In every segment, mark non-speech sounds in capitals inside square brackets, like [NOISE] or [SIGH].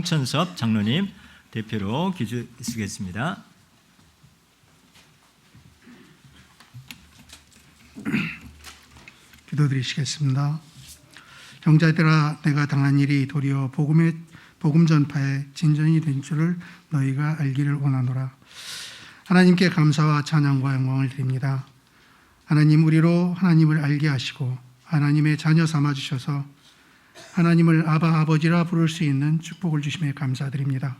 송천섭 장로님 대표로 기주 쓰겠습니다. [CLEARS THROAT] 기도드리시겠습니다. 형제들아 내가 당한 일이 도리어 복음의 복음 전파에 진전이 된 줄을 너희가 알기를 원하노라. 하나님께 감사와 찬양과 영광을 드립니다. 하나님 우리로 하나님을 알게 하시고 하나님의 자녀 삼아 주셔서 하나님을 아바 아버지라 부를 수 있는 축복을 주심에 감사드립니다.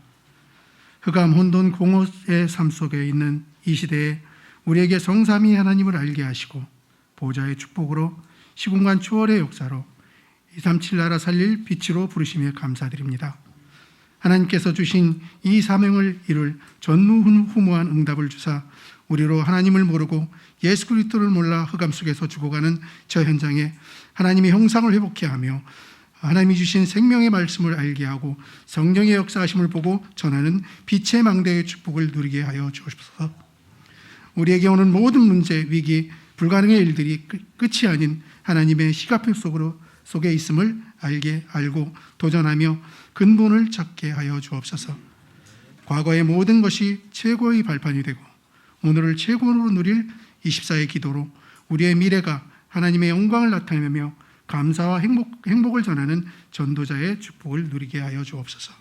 흑암 혼돈 공허의 삶 속에 있는 이 시대에 우리에게 성삼위 하나님을 알게 하시고 보좌의 축복으로 시공간 초월의 역사로 237 나라 살릴 빛으로 부르심에 감사드립니다. 하나님께서 주신 이 사명을 이룰 전무후무한 응답을 주사 우리로 하나님을 모르고 예수 그리스도를 몰라 흑암 속에서 죽어가는 저 현장에 하나님의 형상을 회복케 하며 하나님이 주신 생명의 말씀을 알게 하고 성령의 역사하심을 보고 전하는 빛의 망대의 축복을 누리게 하여 주옵소서. 우리에게 오는 모든 문제, 위기, 불가능의 일들이 끝- 끝이 아닌 하나님의 시각표 속으로 속에 있음을 알게 알고 도전하며 근본을 찾게 하여 주옵소서. 과거의 모든 것이 최고의 발판이 되고 오늘을 최고로 누릴 24의 기도로 우리의 미래가 하나님의 영광을 나타내며 감사와 행복, 행복을 전하는 전도자의 축복을 누리게 하여 주옵소서.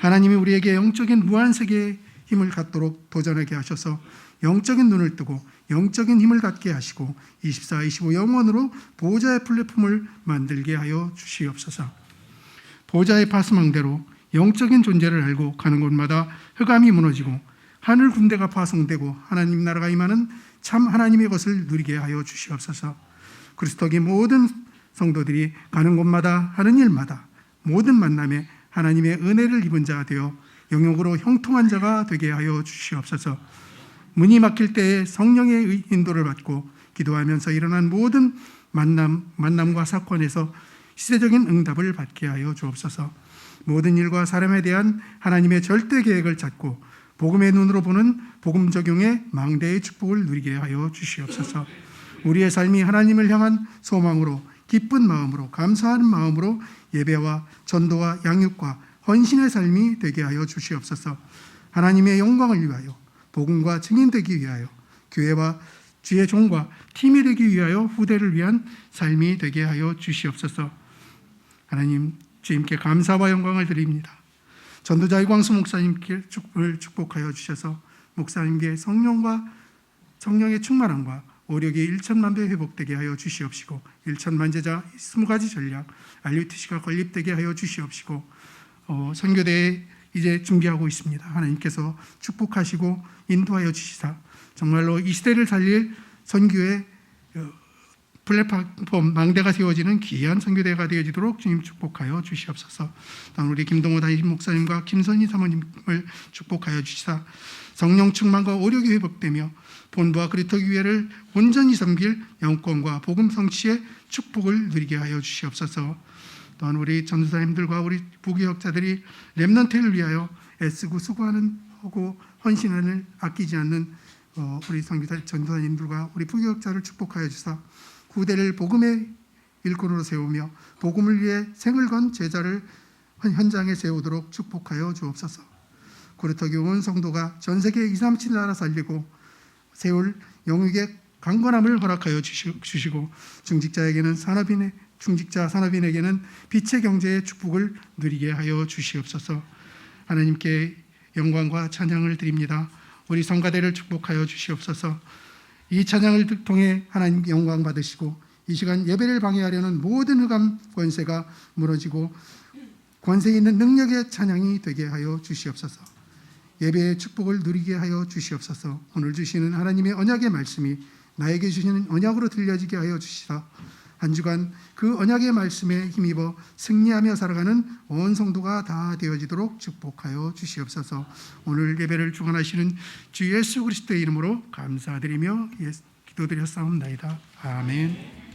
하나님이 우리에게 영적인 무한 세계의 힘을 갖도록 도전하게 하셔서 영적인 눈을 뜨고 영적인 힘을 갖게 하시고 24, 25 영원으로 보호자의 플랫폼을 만들게 하여 주시옵소서. 보호자의 파수망대로 영적인 존재를 알고 가는 곳마다 흑암이 무너지고 하늘 군대가 파송되고 하나님 나라가 임하는 참 하나님의 것을 누리게 하여 주시옵소서. 그리스도의 모든 성도들이 가는 곳마다 하는 일마다 모든 만남에 하나님의 은혜를 입은 자가 되어 영역으로 형통한 자가 되게 하여 주시옵소서. 문이 막힐 때에 성령의 인도를 받고 기도하면서 일어난 모든 만남, 만남과 사건에서 시대적인 응답을 받게 하여 주옵소서. 모든 일과 사람에 대한 하나님의 절대 계획을 찾고 복음의 눈으로 보는 복음 적용의 망대의 축복을 누리게 하여 주시옵소서. 우리의 삶이 하나님을 향한 소망으로 기쁜 마음으로 감사하는 마음으로 예배와 전도와 양육과 헌신의 삶이 되게 하여 주시옵소서. 하나님의 영광을 위하여 복음과 증인되기 위하여 교회와 주의 종과 팀이 되기 위하여 후대를 위한 삶이 되게 하여 주시옵소서. 하나님 주님께 감사와 영광을 드립니다. 전도자 이광수 목사님께 축복을 축복하여 주셔서 목사님께 성령과 성령의 충만함과 오력이 일천만 배 회복되게 하여 주시옵시고 일천만 제자 스무 가지 전략 알리트시가 건립되게 하여 주시옵시고 어, 선교대에 이제 준비하고 있습니다. 하나님께서 축복하시고 인도하여 주시사 정말로 이 시대를 살릴 선교의 어, 플랫폼 망대가 세워지는 귀한 선교대가 되어지도록 주님 축복하여 주시옵소서. 또한 우리 김동호 담임 목사님과 김선희 사모님을 축복하여 주시사 성령 충만과 오력이 회복되며 본부와 그리스도 교회를 온전히 섬길 영권과 복음 성취의 축복을 누리게 하여 주시옵소서. 또한 우리 전도사님들과 우리 부교역자들이 렘넌트를 위하여 애쓰고 수고하는 하고 헌신하는 아끼지 않는 어, 우리 성교사 전도사님들과 우리 부교역자를 축복하여 주사 후대를 복음의 일꾼으로 세우며 복음을 위해 생을 건 제자를 현- 현장에 세우도록 축복하여 주옵소서. 고르토교 온 성도가 전 세계 237 나라 살리고 세울 영육의 강건함을 허락하여 주시- 주시고 중직자에게는 산업인의 중직자 산업인에게는 빛의 경제의 축복을 누리게 하여 주시옵소서. 하나님께 영광과 찬양을 드립니다. 우리 성가대를 축복하여 주시옵소서. 이 찬양을 통해 하나님 영광 받으시고 이 시간 예배를 방해하려는 모든 흑암 권세가 무너지고 권세 있는 능력의 찬양이 되게 하여 주시옵소서. 예배의 축복을 누리게 하여 주시옵소서. 오늘 주시는 하나님의 언약의 말씀이 나에게 주시는 언약으로 들려지게 하여 주시사 한 주간 그 언약의 말씀에 힘입어 승리하며 살아가는 온 성도가 다 되어지도록 축복하여 주시옵소서. 오늘 예배를 주관하시는 주 예수 그리스도의 이름으로 감사드리며 예- 기도드렸사옵나이다. 아멘.